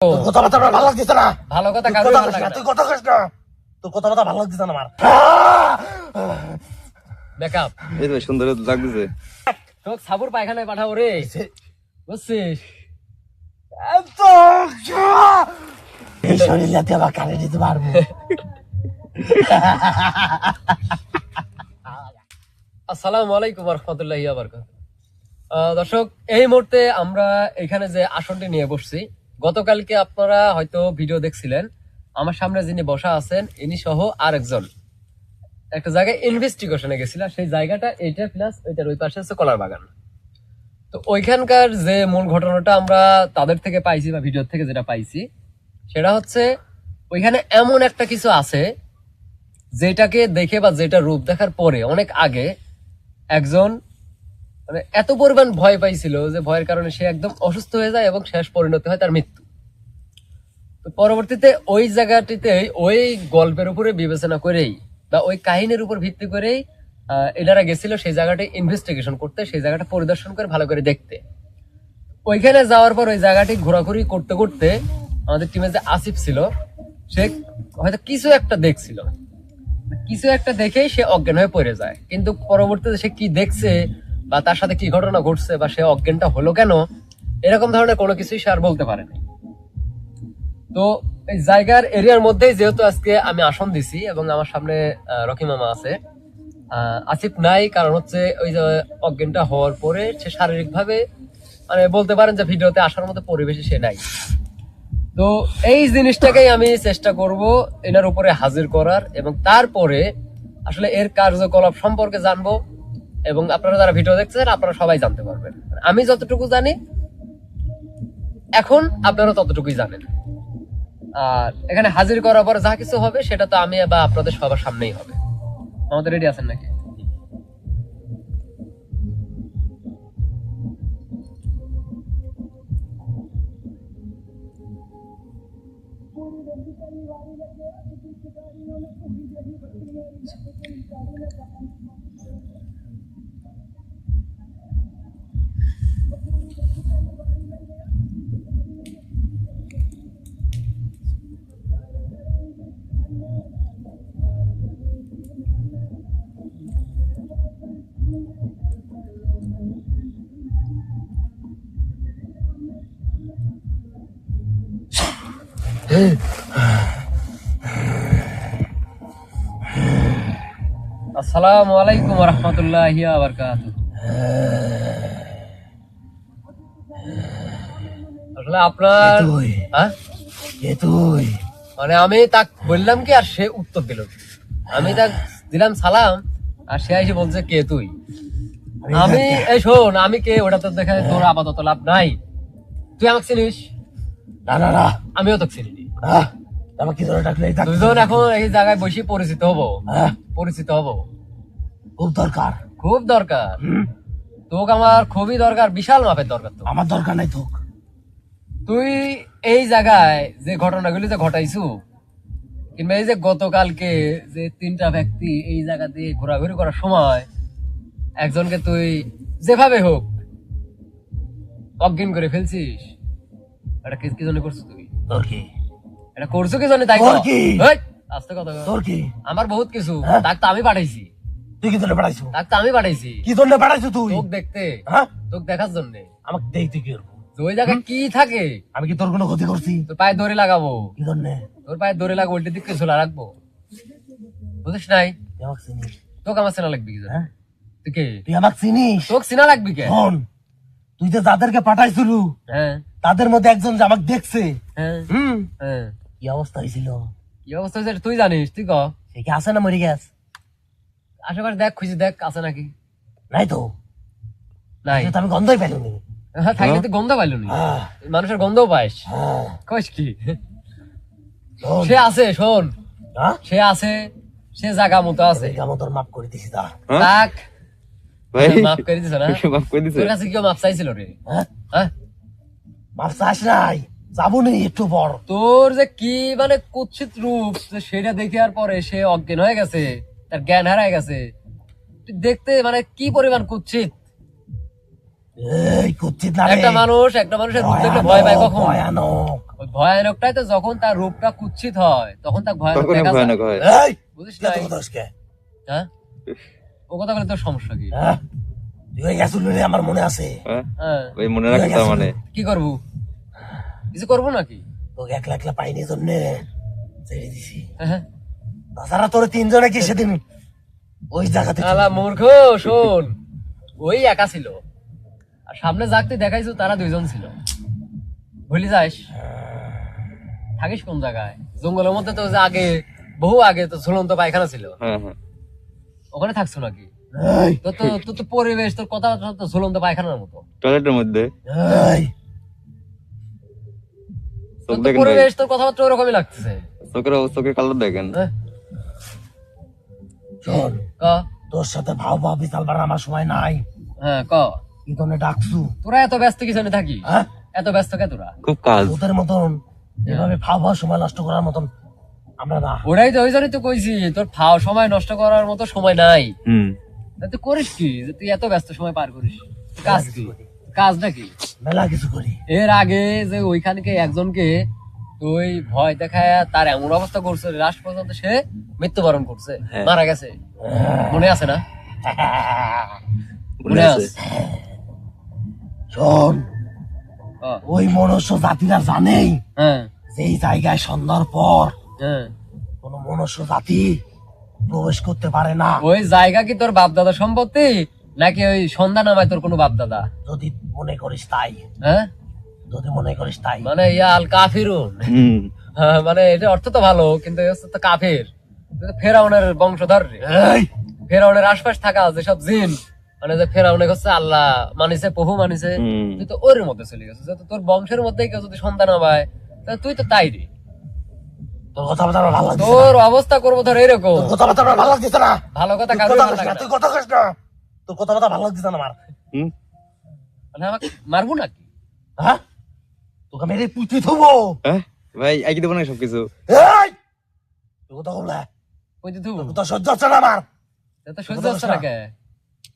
তোর কথাবার্তা ভালো লাগতেছে না। ভালো কথা তুই কারোর কথা ভালো কইস না, তুই কথা কইস না। তোর কথাবার্তা ভালো লাগতেছে না আমার। মেকআপ এই তো সুন্দর লাগতেছে তোকে সাবুর পায়খানায় পাঠাবো রে। বুঝছিস? এত এই শরীর যাতে আবার কানে দিতে পারব? আসসালামু আলাইকুম রহমতুল্লাহ দর্শক এই মুহূর্তে আমরা এখানে যে আসনটি নিয়ে বসছি গতকালকে আপনারা হয়তো ভিডিও দেখছিলেন। আমার সামনে যিনি বসা আছেন, ইনি সহ আরেকজন। একটা জায়গায় ইনভেস্টিগেশনে গেছিলাম, সেই জায়গাটা এইটা প্লাস ওইটার ওই পাশে হচ্ছে কলার বাগান। তো ওইখানকার যে মূল ঘটনাটা আমরা তাদের থেকে পাইছি বা ভিডিও থেকে যেটা পাইছি, সেটা হচ্ছে ওইখানে এমন একটা কিছু আছে, যেটাকে দেখে বা যেটা রূপ দেখার পরে অনেক আগে একজন মানে এত পরিমাণ ভয় পাইছিল যে ভয়ের কারণে সে একদম অসুস্থ হয়ে যায় এবং শেষ পরিণতি হয় তার মৃত্যু। পরবর্তীতে ওই জায়গাটিতে ওই গল্পের উপরে বিবেচনা করেই বা ওই কাহিনীর উপর ভিত্তি করেই এনারা গেছিল সেই জায়গাটা ইনভেস্টিগেশন করতে, সেই জায়গাটা পরিদর্শন করে ভালো করে দেখতে। ওইখানে যাওয়ার পর ওই জায়গাটি ঘোরাঘুরি করতে করতে আমাদের টিমে যে আসিফ ছিল, সে হয়তো কিছু একটা দেখছিল। কিছু একটা দেখেই সে অজ্ঞান হয়ে পড়ে যায়। কিন্তু পরবর্তীতে সে কি দেখছে বা তার সাথে কি ঘটনা ঘটছে বা সে অজ্ঞানটা হলো কেন, এরকম ধরনের কোনো কিছুই সে আর বলতে পারেনি। তো এই জায়গার এরিয়ার মধ্যেই যেহেতু আজকে আমি আসন দিছি এবং আমার সামনে রকি মামা আছে আসিফ নাই, কারণ হচ্ছে ওই যে অজ্ঞানটা হওয়ার পরে সে শারীরিক ভাবে মানে বলতে পারেন যে ভিডিওতে আসার মতো পরিবেশে সে নাই। তো এই জিনিসটাকেই আমি চেষ্টা করব এনার উপরে হাজির করার এবং তারপরে আসলে এর কার্যকলাপ সম্পর্কে জানব। এবং আপনারা যারা ভিডিও দেখছেন আপনারা সবাই জানতে পারবেন। আমি যতটুকু জানি, এখন আপনারা ততটুকুই জানেন। আর এখানে হাজির করার পর যা কিছু হবে, সেটা তো আমি বা আপনাদের সবার সামনেই হবে। আমাদের রেডি আছেন নাকি? আসসালামু আলাইকুম রহমতুল্লাহ আবরকাত আসলে আপনার তুই। হ্যাঁ? মানে আমি তাক বললাম কি আর সে উত্তর দিল আমি তাক দিলাম সালাম আর সে এসে বলছে কে তুই? আমি এই শোন আমি কে? ওটা তো দেখে তোর আপাতত লাভ নাই। তুই আমাকে চিনিস? না না না। আমিও তো চিনি। আহ, আমার কি ধরে ডাকলে এই দুজন এখন এই জায়গায় বসে পরিচিত হব। পরিচিত হব। খুব দরকার। খুব দরকার। তোকে আমার খুবই দরকার বিশাল মাপের দরকার তো আমার দরকার নাই তোক। তুই এই জায়গায় যে ঘটনাগুলি যে ঘটাইছু কিংবা এই যে গতকালকে যে তিনটা ব্যক্তি এই জায়গা দিয়ে ঘোরাঘুরি করার সময় একজনকে তুই যেভাবে হোক অজ্ঞান করে ফেলছিস এটা কি কি জন্য করছিস তুই? তোর কি? এটা করছ কি জন্য তাই তোর কি? আস্তে কথা কও। তোর কি? আমার বহুত কিছু। হ্যাঁ? তাক তো আমি পাঠাইছি। তুই কি জন্য তাক তো আমি পাঠাইছি। কি জন্য তুই? তোক দেখতে। হ্যাঁ? তোক দেখার জন্য। আমাকে দেখতে কি করব? ওই জায়গায় কি থাকে? আমি কি তোর কোনো ক্ষতি করছি? তোর পায়ে দড়ি লাগাবো। কি জন্য? তোর পায়ে দড়ি লাগবো উল্টে দিকে ঝোলা রাখব। বুঝিস নাই? তুই আমাকে চিনিস। তোকে আমার চেনা লাগবে কি জানি? হ্যাঁ? তুই কে? তুই আমাকে চিনিস? তোকে চেনা লাগবে কে? শোন তুই যে যাদেরকে পাঠাইছিল হ্যাঁ। তাদের মধ্যে একজন যে আমাকে দেখছে। হ্যাঁ। হুম? হ্যাঁ। কি অবস্থা হয়েছিল কি অবস্থা হয়েছে তুই জানিস তুই ক? সে কি আছে না মরে গেছে? আশেপাশে দেখ খুঁজে দেখ আছে নাকি। নাই তো। নাই? তো আমি গন্ধই পেলাম নি। হ্যাঁ থাকলে তুই গন্ধ পাইল নি। হ্যাঁ, মানুষের গন্ধও পাইস। হ্যাঁ, কইস কি? শোন, সে আছে শোন। হ্যাঁ? সে আছে সে জায়গা মতো আছে। আমার তোর মাপ করে দিছি তা ভাই। মাফ করে দিছ না? মাফ করে দিছে। তোর কাছে কেউ মাপ চাইছিল রে? হ্যাঁ? হ্যাঁ? মাপ চাস নাই? যাব নি একটু পর। তোর যে কি মানে কুৎসিত রূপ সেটা দেখে আর পরে সে অজ্ঞান হয়ে গেছে তার জ্ঞান হারায় গেছে। দেখতে মানে কি পরিমাণ কুৎসিত? এই কুচ্ছিত না একটা মানুষ একটা মানুষের রূপ দেখলে ভয় পায় কখন? ভয়ানক। ওই ভয়ানকটাই তো যখন তার রূপটা কুৎসিত হয় তখন তার ভয়ানক দেখা ভয়ানক হয়। এই বুঝিস না? হ্যাঁ? ও কথা বলে তোর সমস্যা কি? হ্যাঁ? তুই গেছিল আমার মনে আছে। হ্যাঁ? হ্যাঁ। ওই মনে মানে? কি করব? কিছু করব নাকি? তোকে একলা একলা পাইনি জন্য ছেড়ে দিছি। হ্যাঁ, হ্যাঁ। তাছাড়া তোর তিনজনে কি সেদিন ওই জায়গাতে আলা মূর্খ শোন। ওই একা ছিল। আর সামনে যাকতে দেখাইছো তারা দুইজন ছিল। ভুলি যাস। থাকিস কোন জায়গায়? জঙ্গলের মধ্যে তো যে আগে বহু আগে তো ঝুলন্ত পায়খানা ছিল। হ্যাঁ হ্যাঁ। ওখানে থাকছো নাকি? তোর তো তোর তো পরিবেশ তোর কথাবার্তা তো ঝুলন্ত পায়খানার মতো। টয়লেটের মধ্যে। তোর তো দেখেন ভাই পরিবেশ তোর কথাবার্তা ওরকমই লাগতেছে। চোখের চোখের কালার দেখেন। হ্যাঁ? তোর সাথে ভাও ভাও বিশাল আমার সময় নাই। হ্যাঁ ক? কি ডাকছু তোরা এত ব্যস্ত কিছু হ্যাঁ? এত ব্যস্ত কে তোরা? খুব কাজ। তোদের মতন এভাবে ভাও ভাও সময় নষ্ট করার মতন আমরা না। ওরাই তো ওই জন্যই তো কইছি তোর ফাও সময় নষ্ট করার মতো সময় নাই। হুম। তুই করিস কি? যে তুই এত ব্যস্ত সময় পার করিস। কাজ কি? কাজ নাকি? মেলা কিছু করি। এর আগে যে ওইখানকে একজনকে তুই ভয় দেখায় তার এমন অবস্থা করছে লাস্ট পর্যন্ত সে মৃত্যুবরণ করছে। হ্যাঁ। মারা গেছে। মনে আছে না? মনে আছে? শোন ওই মনুষ্য জাতিরা জানেই হ্যাঁ। যে এই জায়গায় সন্ধ্যার পর হ্যাঁ। কোন মনুষ্য জাতি প্রবেশ করতে পারে না। ওই জায়গা কি তোর বাপ দাদা সম্পত্তি? নাকি ওই সন্ধ্যা নামায় তোর কোনো বাপ দাদা যদি মনে করিস তাই। হ্যাঁ? যদি মনে করিস তাই। মানে ইয়াল কাফিরুন। হ্যাঁ, মানে এটা অর্থ তো ভালো কিন্তু তো কাফের। ফেরাউনের বংশধর ফেরাউনের আশপাশ থাকা যেসব জিন মানে যে ফেরাউনে হচ্ছে আল্লাহ মানিছে প্রভু মানিছে। তুই তো ওর মধ্যে চলে গেছিস। তো তোর বংশের মধ্যে কেউ যদি সন্তান হয় তাহলে তুই তো তাই রে। তোর ভালো তোর অবস্থা করব ধর এরকম। ভালো কথা তুই কথা না, তুই কথা কথাবার্তা ভালো লাগছে না আমার? হুম? মানে আমাকে মারবো নাকি? হ্যাঁ? তোকে মেরে পুঁতি থবো হ্যাঁ? ভাই একই দেবো না সবকিছু? এই! তোর কথা তোর কথা সহ্য হচ্ছে না আমার। এত সহ্য হচ্ছে না কে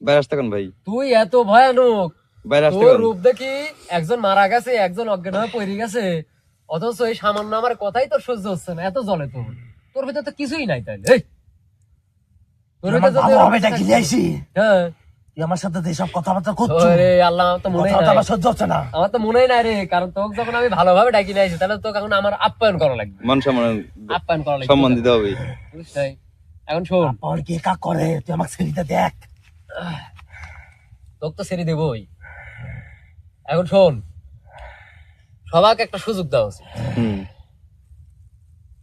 বাইরে আসতে কোন ভাই? তুই এত ভয়ানক। বাইরে আসতে কোন? রূপ দেখি একজন মারা গেছে একজন অজ্ঞান হয়ে পড়ে গেছে। অথচ এই সামান্য আমার কথাই তোর সহ্য হচ্ছে না এত জলে তোর। তোর ভিতরে তো কিছুই নাই তাইলে। এই! আমার সাথে যেসব কথাবার্তা করছ? আল্লাহ আমার তো মনেই আমার সহ্য হচ্ছে না। আমার তো মনেই নাই রে কারণ তোকে যখন আমি ভালোভাবে ডাকি নিয়ে আসি তাহলে তোকে এখন আমার আপ্যায়ন করা লাগবে। মান সম্মান আপ্যায়ন করা লাগবে। সম্মান দিতে হবে এখন শোন। পর কে কাক করে? তুই আমাকে ছেড়িতে দেখ। তোকে তো ছেড়ে দেবই। এখন শোন সবাইকে একটা সুযোগ দেওয়া উচিত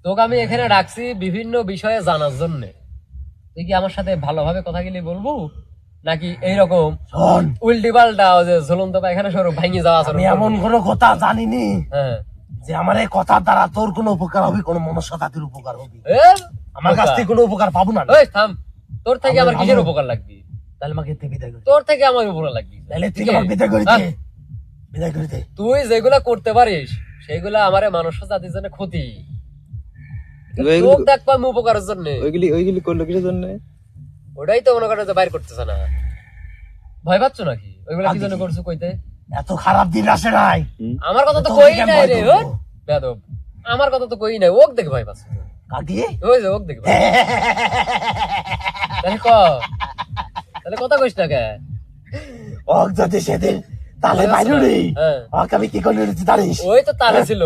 তোকে আমি এখানে রাখছি বিভিন্ন বিষয়ে জানার জন্য। তুই কি আমার সাথে ভালোভাবে কথা গেলে বলব? নাকি এইরকম উল্টি পাল্টা যে ঝুলন্ত পায়খানা স্বরূপ ভাঙি যাওয়া আমি এমন কোনো কথা জানিনি হ্যাঁ। যে আমার এই কথার দ্বারা তোর কোনো উপকার হবে কোনো মনুষ্য জাতির উপকার হবে। আমার কাছ থেকে কোনো উপকার পাবো না। ওই থাম। তোর থেকে আমার কিসের উপকার লাগবে? তাহলে আমাকে তুই বিদায় করে তোর থেকে আমার উপকার লাগবে। তাহলে তুই আছে? বিদায় করে হ্যাঁ, দে বিদায় করে দে। তুই যেগুলা করতে পারিস সেগুলা আমার মানুষ জাতির জন্য ক্ষতি। লোক দেখব আমি উপকারের জন্য। ওইগুলি ওইগুলি করল কিসের জন্য? ওটাই তো মনে করে যে বাইর করতেছে না। ভয় পাচ্ছ নাকি? ওইগুলা কি জন্য করছ কইতে? এত খারাপ দিন আসে নাই আমার কথা তো কই নাই রে করব? আমার কথা তো কই নাই ওক দেখে ভয় পাচ্ছ। কাকি? ওই যে ওক দেখে তাহলে ক? তাহলে কথা কইস না কে? ওক যদি সেদিন তাহলে বাইরে রে হ্যাঁ। আমি কি করে নিয়েছি জানিস ওই তো তালে ছিল।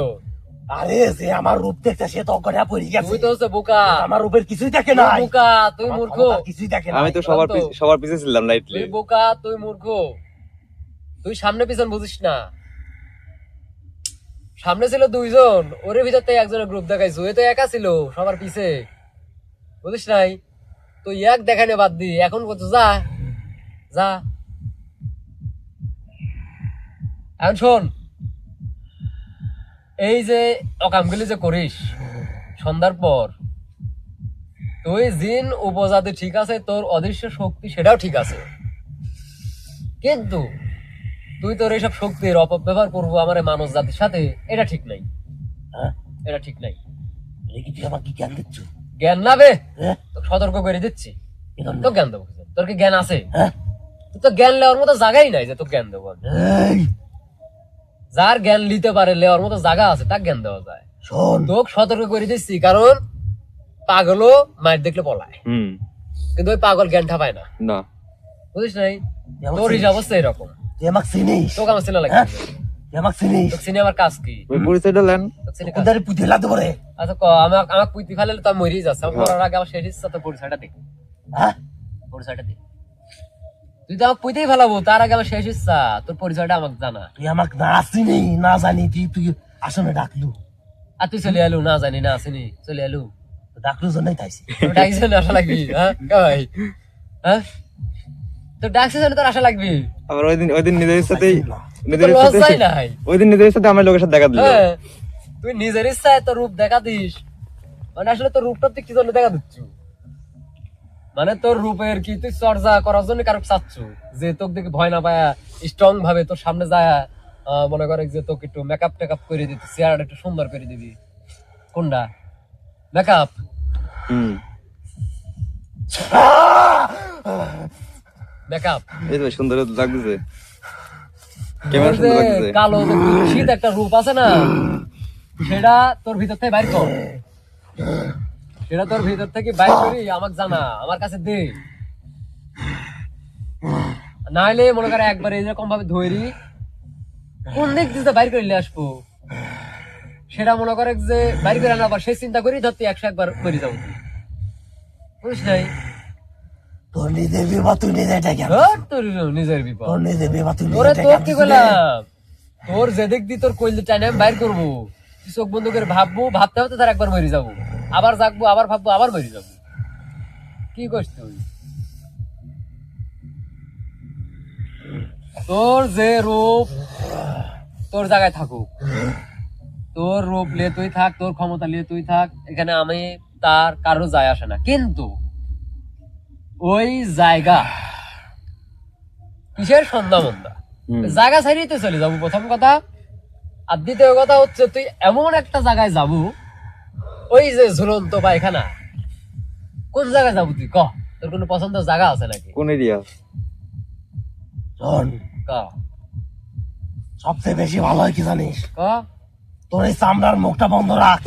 আরে সে আমার রূপ দেখতে সে তো পড়ে গেছে। তুই তো হচ্ছে বোকা। আমার রূপের কিছুই দেখে নাই। বোকা তুই মূর্খ। কিছুই দেখে না আমি তো সবার সবার পিছে ছিলাম লাইটলি তুই বোকা তুই মূর্খ। তুই সামনে পিছন বুঝিস না। সামনে ছিল দুইজন ওর ভিতর থেকে একজনের গ্রুপ দেখাইছো। এ তো একা ছিল সবার পিছে। বুঝিস নাই? তুই এক দেখানে বাদ দি এখন কত যা। যা। এখন শোন এই যে অকামগুলি যে করিস সন্ধ্যার পর তুই জিন উপজাতি ঠিক আছে তোর অদৃশ্য শক্তি সেটাও ঠিক আছে। কিন্তু তুই তোর এইসব শক্তির অপব্যবহার করব আমার মানব জাতির সাথে এটা ঠিক নাই। হ্যাঁ? এটা ঠিক নাই। কি তুই আমাকে জ্ঞান দিচ্ছ? জ্ঞান না বে? হ্যাঁ? তোকে সতর্ক করে দিচ্ছি। তো জ্ঞান দেবো তোর কি জ্ঞান আছে? হ্যাঁ? তুই তো জ্ঞান লেওয়ার মতো জায়গাই নাই যে তোর জ্ঞান দেবো যার জ্ঞান নিতে পারে লেওয়ার মতো জায়গা আছে তার জ্ঞান দেওয়া যায়। শোন। তোকে সতর্ক করে দিচ্ছি কারণ পাগলও মায়ের দেখলে পলায়। হুম। কিন্তু ওই পাগল জ্ঞানটা পায় না। না। বুঝিস নাই? তোর হিসাব হচ্ছে এরকম। আমাকে চিনিস। তোকে আমার চেনা লাগে। হ্যাঁ? আমাকে চিনিস। তোকে সিনেমার কাজ কি? ওই পরিচয়টা লেন। তোকে চিনি পুঁতে লাতে পারে আচ্ছা ক আমাকে আমাকে পুঁতি ফেলে তো আমি মরেই যাচ্ছে। আমার মরার আগে আমার শেষ ইচ্ছা তো পরিচয়টা দেখ হ্যাঁ? পরিচয়টা দেখ তুই তো আমাকে পুঁতেই ফেলাবো তার আগে আমার শেষ ইচ্ছা তোর পরিচয়টা আমাকে জানা। তুই আমাকে না চিনি না জানি তুই তুই আসনে ডাকলু। আর তুই চলে এলু না জানি না আসিনি চলে এলু ডাকলু জন্যই তাইছি ডাকছে না আশা লাগবি হ্যাঁ? ভাই হ্যাঁ? তোর ডাকছে জানি তোর আশা লাগবি। আবার ওই দিন ওই দিন নিজের সাথেই নিজের সাথে নাই। ওই দিন নিজের সাথে আমার লোকের সাথে দেখা দিল। হ্যাঁ। তুই নিজের ইচ্ছায় তোর রূপ দেখা দিস। মানে আসলে তোর রূপটা তুই কি জন্য দেখা দিচ্ছ? মানে তোর রূপের কি তুই চর্চা করার জন্য কারও চাচ্ছ? যে তোকে দেখে ভয় না পায়া স্ট্রং ভাবে তোর সামনে যায় মনে করে যে তোকে একটু মেকআপ টেকআপ করে দিতে চেহারাটা একটু সুন্দর করে দিবি। কোনটা? মেকআপ হুম। মেকআপ এই তো সুন্দর লাগতেছে। ক্যামেরা সুন্দর লাগতেছে। কালো কুৎসিত একটা রূপ আছে না সেটা তোর ভিতর থেকে বাইর কর। সেটা তোর ভিতর থেকে বাইর করি আমাকে জানা আমার কাছে দে। নাইলে মনে করে একবার এরকম ভাবে ধরি কোন দিক দিয়ে বাইর করে আসব? সেটা মনে করে যে বাইর করে আনা আবার সেই চিন্তা করি ধরতে একশো একবার করে যাব। বুঝিস নাই? তোর নিজের বিপদ তুই নিজে ডেকে। তোর নিজের বিপদ। তোর নিজের বিপদ তুই নিজে ডেকে তোর কি। বললাম তোর যেদিক দিয়ে তোর কইলে টাইনে আমি বাইর করব। চোখ বন্ধ করে ভাববো ভাবতে ভাবতে তার একবার মরে যাব। আবার জাগবো আবার ভাববো আবার মরে যাব। কি করছ তুই? তোর যে রূপ তোর জায়গায় থাকুক। তোর রূপ নিয়ে তুই থাক তোর ক্ষমতা নিয়ে তুই থাক এখানে আমি তার কারও যায় আসে না। কিন্তু ওই জায়গা কিসের সন্ধ্যা মন্দা? জায়গা ছাড়িয়ে তো চলে যাব। প্রথম কথা। আর দ্বিতীয় কথা হচ্ছে তুই এমন একটা জায়গায় যাব ওই যে ঝুলন্ত পায়খানা। কোন জায়গায় যাব তুই? ক? তোর কোনো পছন্দ জায়গা আছে নাকি? কোন এরিয়া? শোন ক? সবচেয়ে বেশি ভালো হয় কি জানিস? ক? তোর এই চামড়ার মুখটা বন্ধ রাখ।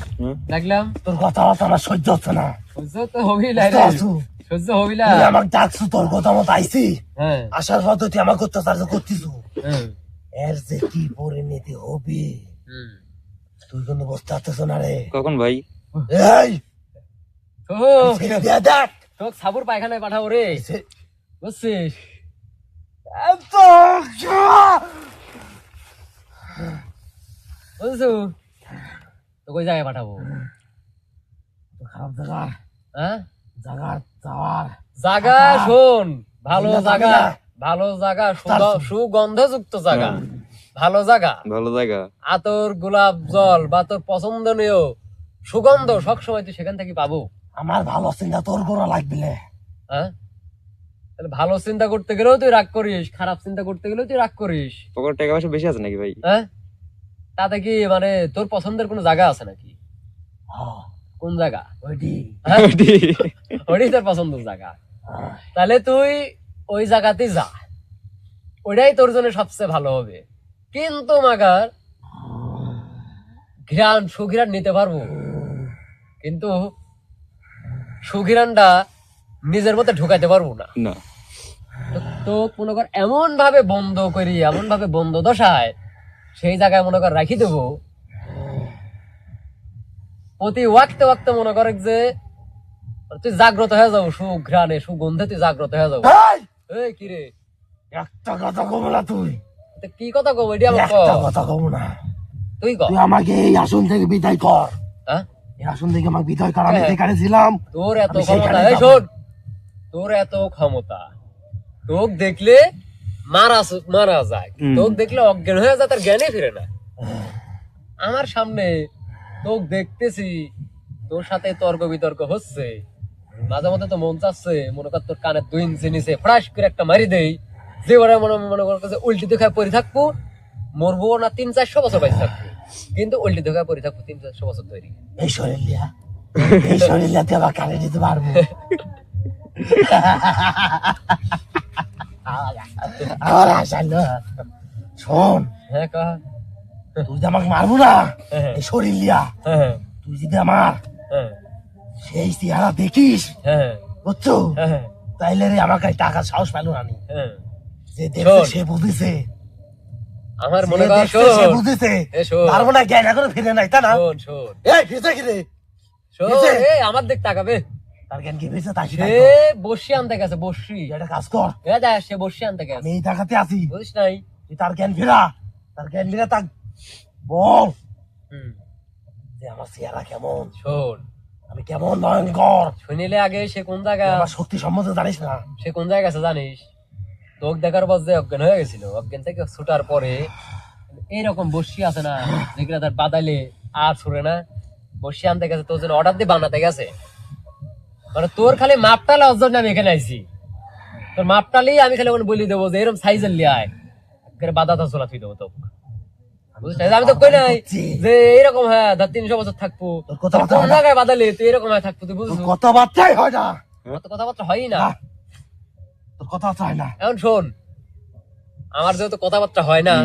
দেখলাম। তোর আমার সহ্য হচ্ছে না। সহ্য তো হবি না রে। সহ্য হবি না। তুই আমাকে ডাকছু তোর কথা মতো আইছি। হ্যাঁ। আসার পর তো তুই চার্জ করতিস হ্যাঁ, এর যে কি পরিণতি হবে? হুম। তুই কিন্তু বুঝতে পারতেছ না রে। কখন ভাই? এই! তো ছেড়ে দিয়ে দেখ। তোর সাবুর পায়খানায় পাঠাবো রে। বুঝছিস বুঝছ তো কই জায়গায় পাঠাবো? খারাপ জায়গা। হ্যাঁ? যাওয়ার। জাগা শোন। ভালো জায়গা ভালো জায়গা সুগ- সুগন্ধযুক্ত জায়গা ভালো জায়গা ভালো জায়গা আতর গোলাপ জল বা তোর পছন্দনীয় সুগন্ধ সবসময় তুই সেখান থেকে পাবো। আমার ভালো চিন্তা তোর করা লাগবে। হ্যাঁ? তাহলে ভালো চিন্তা করতে গেলেও তুই রাগ করিস খারাপ চিন্তা করতে গেলেও তুই রাগ করিস। পকেট টাকা পয়সা বেশি আছে নাকি ভাই? হ্যাঁ? তাতে কি মানে তোর পছন্দের কোনো জায়গা আছে নাকি? কোন জায়গা? ওইটি হ্যাঁ? ওইটাই তোর পছন্দের জায়গা। হ্যাঁ, তাহলে তুই ওই জায়গাতে যা। ওইটাই তোর জন্য সবচেয়ে ভালো হবে। কিন্তু মাগার ঘিরান সুঘিরান নিতে পারব। কিন্তু সুঘিরানটা নিজের মধ্যে ঢুকাইতে পারব না। না। তো- মনে কর এমন ভাবে বন্ধ করি এমন ভাবে বন্ধ দশায় সেই জায়গায় মনে কর রাখি দেবো। প্রতি ওয়াক্তে ওয়াক্তে মনে করে যে তুই জাগ্রত হয়ে যাব সুঘ্রাণে সুগন্ধে তুই জাগ্রত হয়ে যাব। এই, এই কি রে? একটা কথা কব না তুই। কি কথা কব এটি আমার কথা কব না। তুই ক তুই আমাকে এই আসন থেকে বিদায় কর। আসন থেকে আমাকে বিদায় কর আমি হ্যাঁ। যেখানে ছিলাম। তোর এত ক্ষমতা এই শোন। তোর এত ক্ষমতা তোক দেখলে মারা মারা যায়। তোক দেখলে অজ্ঞান হয়ে যায় তার জ্ঞানে ফিরে না। আমার সামনে তোক দেখতেছি তোর সাথে তর্ক বিতর্ক হচ্ছে। মাঝে মধ্যে তো মন চাচ্ছে মনে কর তোর কানে দুই ইঞ্চি নিচে ফ্রাশ করে একটা মারি দেই। যে মনে মনে কর উল্টি দেখে পরে থাকব মরবো না তিন চারশো বছর বাইরে থাকব। কিন্তু উল্টি দেখে পরে থাকব তিন চারশো বছর ধরে। এই শরীর লিয়া এই শরীর লিয়া তুই আবার কানে দিতে পারব। আমার না। শোন হ্যাঁ কহ তুই যে আমাকে মারবো না। এই শরীর লিয়া হ্যাঁ তুই যদি আমার হ্যাঁ। সেই চেহারা দেখিস হ্যাঁ বুঝছ? হ্যাঁ তাইলে রে আমাকে টাকা সাহস পেল না। হ্যাঁ। যে দেখছে সে বুঝেছে আমার মনে কর সে বুঝেছে। এ শোন। পারব না জ্ঞান এখনও ফিরে নাই তা না? শোন শোন। এই ফিরছে কি রে? শোন এই আমার দিক তাকাবে। তার জ্ঞান কি ফিরছে? তাই সে বসি আনতে গেছে বসি। কাজ কর। এ দেখ সে বসি আনতে গেছে। আমি এই দেখাতে আছি। বুঝিস নাই? তুই তার জ্ঞান ফেরা। তার জ্ঞান ফিরে তাক বল। হুম, যে আমার চেহারা কেমন? শোন। আমি কেমন ভয়ঙ্কর। শুনিলে আগে সে কোন তুই জায়গা আমার শক্তি সম্বন্ধে জানিস না। সে কোন জায়গা গেছে জানিস? তোক দেখার পর যে অজ্ঞান হয়ে গেছিল অজ্ঞান থেকে ছুটার পরে এইরকম বসি আছে না যেগুলা তার বাদাইলে আর ছুড়ে না। বসি আনতে গেছে তোর জন্য অর্ডার দিয়ে বানাতে গেছে। মানে তোর খালি মাপটালে অর্জন আমি এখানে আইছি। তোর মাপটালেই আমি খালি ওখানে বলি দেবো যে এরকম সাইজের লিয়ায় একেবারে বাদাটা চলা তুই দেবো তোকে। আমি তো কই নাই যে এইরকম হ্যাঁ ধর তিনশো বছর থাকব। কথাবার্তা কোন হয় না। জায়গায় বাদালে তুই এরকম থাকব তুই তোর বুঝছ কথাবার্তাই না। আমার তো কথাবার্তা হয়ই না। না, তোর কথাবার্তা হয় না। এখন শোন আমার যেহেতু কথাবার্তা হয় না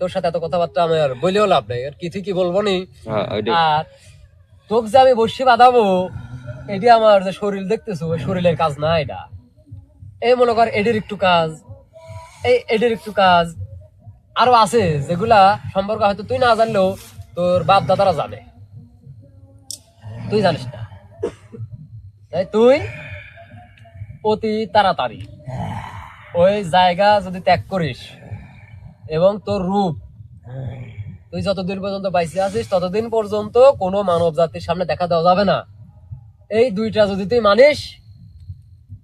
তোর সাথে এত কথাবার্তা আমি আর বলেও লাভ নেই। আর কিছু কি বলব নি? হ্যাঁ আর তোকে যে আমি বসে বাঁধাবো এটি আমার যে শরীর দেখতেছো ওই শরীরের কাজ না এটা। এই মনে কর এটির একটু কাজ এই এটির একটু কাজ। আরও আছে যেগুলা সম্পর্ক হয়তো তুই না জানলেও তোর বাপ দাদারা জানে। তুই জানিস না। তাই তুই অতি তাড়াতাড়ি। ওই জায়গা যদি ত্যাগ করিস এবং তোর রূপ, তুই যতদিন পর্যন্ত বাইসে আছিস, ততদিন পর্যন্ত কোনো মানব জাতির সামনে দেখা দেওয়া যাবে না। এই দুইটা যদি তুই মানিস,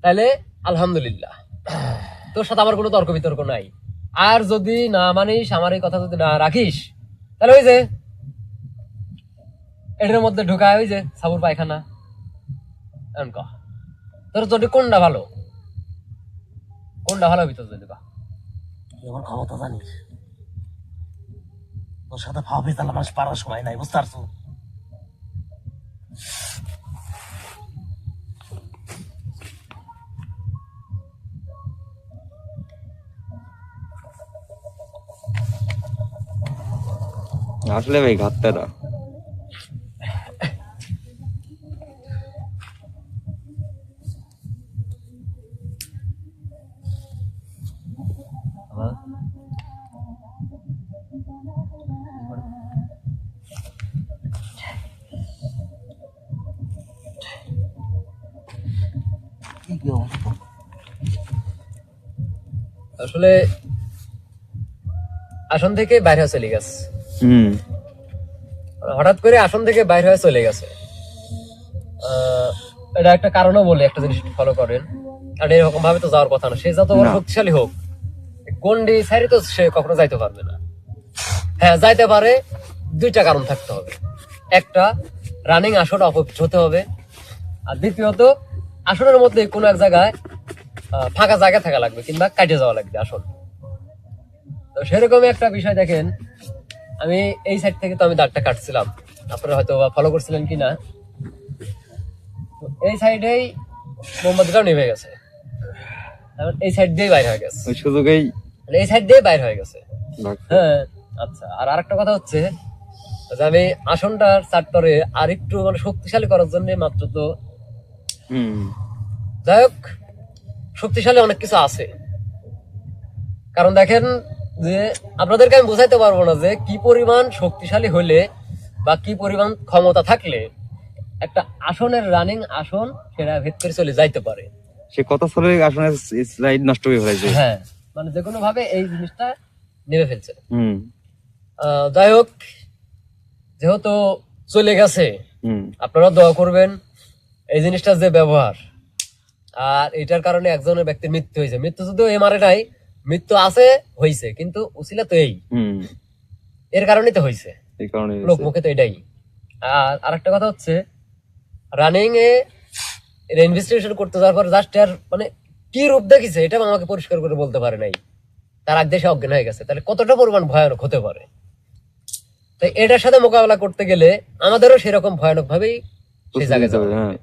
তাহলে আলহামদুলিল্লাহ। তোর সাথে আমার কোনো তর্ক বিতর্ক নাই। আর যদি না মানিস, আমার এই কথা যদি না রাখিস, তাহলে ওই যে, এটার মধ্যে ঢুকায় ওই যে সাবুর পায়খানা। এমন কহ। তোর যদি কোনটা ভালো? কোনটা ভালো ভিতর যদি। তুই আমার ক্ষমতা জানিস। তোর সাথে ভাব পেতাল আমার পারার সময় নাই বুঝতে পারছ? আসলে ভাই ঘাটতারা কি আসলে আসন থেকে বাইরে হয়ে চলে গেছে। হুম। হঠাৎ করে আসন থেকে বাইরে হয়ে চলে গেছে। এটা একটা কারণও বলে একটা জিনিস ফলো করেন। আর এরকম ভাবে তো যাওয়ার কথা না। সে যত বড় শক্তিশালী হোক গন্ডি সাইডে তো সে কখনো যাইতে পারবে না। হ্যাঁ যাইতে পারে দুইটা কারণ থাকতে হবে। একটা রানিং আসন অপোজিট হতে হবে। আর দ্বিতীয়ত আসনের মধ্যে কোনো এক জায়গায় ফাঁকা জায়গা থাকা লাগবে কিংবা কাটে যাওয়া লাগবে আসন তো সেরকমই একটা বিষয় দেখেন আমি এই সাইড থেকে তো আমি দাগটা কাটছিলাম। আপনারা হয়তো ফলো করছিলেন কিনা। তো এই সাইডেই মোমবাতিটাও নেমে গেছে। এই সাইড দিয়ে বাইরে হয়ে গেছে। ওই সুযোগেই মানে এই সাইড দিয়ে বাইরে হয়ে গেছে। হ্যাঁ আচ্ছা আর আরেকটা কথা হচ্ছে যে আমি আসনটার চারটরে আর একটু মানে শক্তিশালী করার জন্য মাত্র তো হুম। যাই হোক শক্তিশালী অনেক কিছু আছে। কারণ দেখেন যে আপনাদেরকে আমি বোঝাইতে পারব না যে কি পরিমাণ শক্তিশালী হলে বা কি পরিমাণ ক্ষমতা থাকলে একটা আসনের রানিং আসন সেটা ভেদ করে চলে যাইতে পারে। সে কত সালে আসলে স্লাইড নষ্ট হয়ে ফেলেছে হ্যাঁ মানে যে কোনো ভাবে এই জিনিসটা নেমে ফেলছে। হুম। যাই হোক যেহেতু চলে গেছে আপনারা দোয়া করবেন এই জিনিসটার যে ব্যবহার। আর এটার কারণে একজনের ব্যক্তির মৃত্যু হয়েছে। মৃত্যু শুধু এমআরএ নাই মৃত্যু আছে হয়েছে কিন্তু উসিলা তো এই। এর কারণেই তো হয়েছে লোক মুখে তো এটাই। আর আরেকটা কথা হচ্ছে রানিং এ ইনভেস্টিগেশন করতে যাওয়ার পর জাস্ট আর মানে কি রূপ দেখিছে এটা আমাকে পরিষ্কার করে বলতে পারে নাই। তার আগ দেশে অজ্ঞান হয়ে গেছে। তাহলে কতটা পরিমাণ ভয়ানক হতে পারে? তাই এটার সাথে মোকাবেলা করতে গেলে আমাদেরও সেরকম ভয়ানক ভাবেই সেই জায়গায় যাওয়া হ্যাঁ।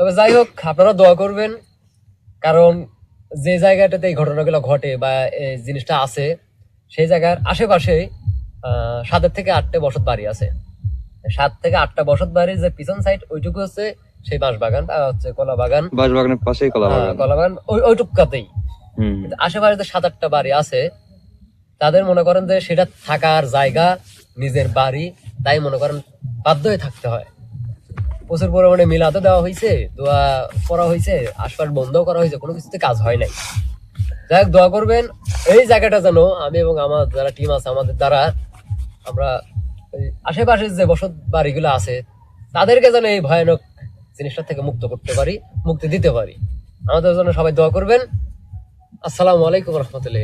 তবে যাই হোক আপনারা দোয়া করবেন কারণ যে জায়গাটাতে এই ঘটনাগুলো ঘটে বা এই জিনিসটা আছে সেই জায়গার আশেপাশে সাতের থেকে আটটা বসত বাড়ি আছে। সাত থেকে আটটা বসত বাড়ির যে পিছন সাইড ওইটুকু হচ্ছে সেই বাঁশ বাগান হচ্ছে কলা বাগান বাঁশবাগানের পাশেই কলা হ্যাঁ, বাগান কলা বাগান ওই ওইটুকাতেই হুম। আশেপাশে যে সাত আটটা বাড়ি আছে তাদের মনে করেন যে সেটা থাকার জায়গা নিজের বাড়ি তাই মনে করেন বাধ্য হয়ে থাকতে হয়। প্রচুর পরিমাণে মিলাতে দেওয়া হয়েছে দোয়া করা হয়েছে আশপাশ বন্ধ করা হয়েছে কোনো কিছুতে কাজ হয় নাই। যাই হোক, দোয়া করবেন, এই জায়গাটা যেন আমি এবং আমার যারা টিম আছে, আমাদের দ্বারা আমরা ওই আশেপাশে যে বসত বাড়িগুলো আছে, তাদেরকে যেন এই ভয়ানক জিনিসটা থেকে মুক্ত করতে পারি, মুক্তি দিতে পারি। আমাদের জন্য সবাই দোয়া করবেন। আসসালামু আলাইকুম রহমতুল্লাহ